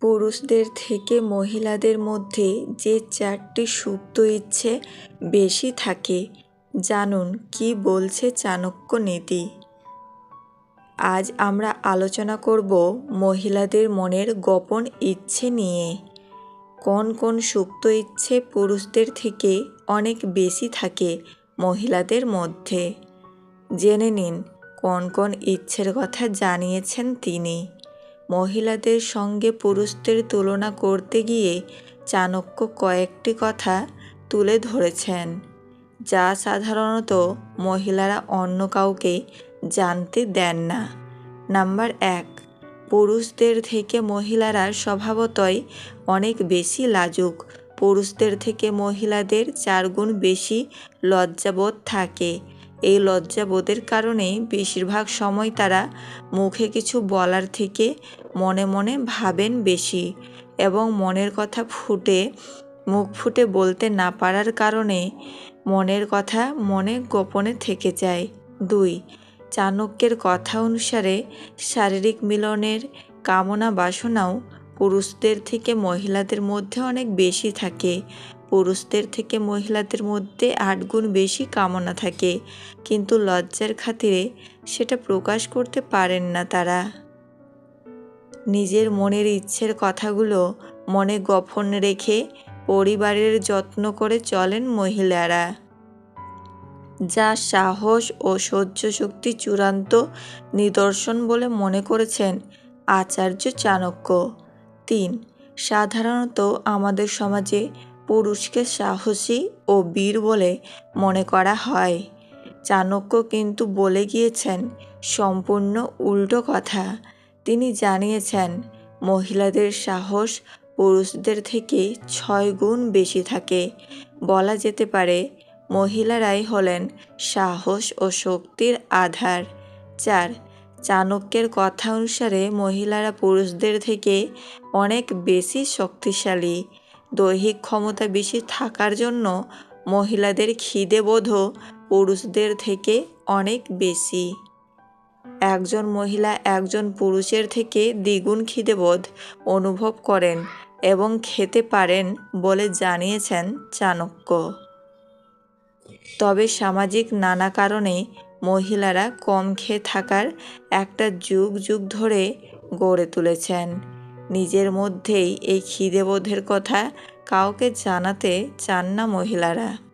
পুরুষদের থেকে মহিলাদের মধ্যে যে চারটি সুপ্ত ইচ্ছে বেশি থাকে, জানুন কি বলছে চাণক্য নীতি। আজ আমরা আলোচনা করব মহিলাদের মনের গোপন ইচ্ছে নিয়ে। কোন কোন সুপ্ত ইচ্ছে পুরুষদের থেকে অনেক বেশি থাকে মহিলাদের মধ্যে? জেনে নিন, কোন কোন ইচ্ছের কথা জানিয়েছেন তিনি। মহিলাদের সঙ্গে পুরুষদের তুলনা করতে গিয়ে চাণক্য কয়েকটি কথা তুলে ধরেছেন, যা সাধারণত মহিলারা অন্য কাউকে জানতে দেন না। নাম্বার এক, পুরুষদের থেকে মহিলারা স্বভাবতই অনেক বেশি লাজুক। পুরুষদের থেকে মহিলাদের চারগুণ বেশি লজ্জাবোধ থাকে। এই লজ্জাবোধের কারণেই বেশিরভাগ সময় তারা মুখে কিছু বলার থেকে মনে মনে ভাবেন বেশি এবং মনের কথা ফুটে, মুখ ফুটে বলতে না পারার কারণে মনের কথা মনে গোপনে থেকে যায়। দুই, চাণক্যের কথা অনুসারে শারীরিক মিলনের কামনা বাসনাও পুরুষদের থেকে মহিলাদের মধ্যে অনেক বেশি থাকে। পুরুষদের থেকে মহিলাদের মধ্যে আট গুণ বেশি কামনা থাকে। কিন্তু লজ্জার খাতিরে সেটা প্রকাশ করতে পারেন না তারা। নিজের মনের ইচ্ছের কথাগুলো মনে গোপন রেখে পরিবারের যত্ন করে চলেন মহিলারা। যা সাহস ও সহ্য শক্তি চূড়ান্ত নিদর্শন বলে মনে করেছেন আচার্য চাণক্য। তিন। সাধারণত আমাদের সমাজে পুরুষকে সাহসী ও বীর বলে মনে করা হয়। চাণক্য কিন্তু বলে গিয়েছেন, সম্পূর্ণ উল্টো কথা। তিনি জানিয়েছেন, মহিলাদের সাহস পুরুষদের থেকে ছয় গুণ বেশি থাকে। বলা যেতে পারে, মহিলারাই হলেন সাহস ও শক্তির আধার। চার চাণক্যের কথা অনুসারে মহিলারা পুরুষদের থেকে অনেক বেশি শক্তিশালী। দৈহিক ক্ষমতা বেশি থাকার জন্য মহিলাদের খিদে বোধও পুরুষদের থেকে অনেক বেশি। একজন মহিলা একজন পুরুষের থেকে দ্বিগুণ খিদেবোধ অনুভব করেন এবং খেতে পারেন বলে জানিয়েছেন চাণক্য। তবে সামাজিক নানা কারণে মহিলারা কম খেয়ে থাকার একটা যুগ যুগ ধরে গড়ে তুলেছেন। নিজের মধ্যেই এই খিদেবোধের কথা কাউকে জানাতে চান না মহিলারা।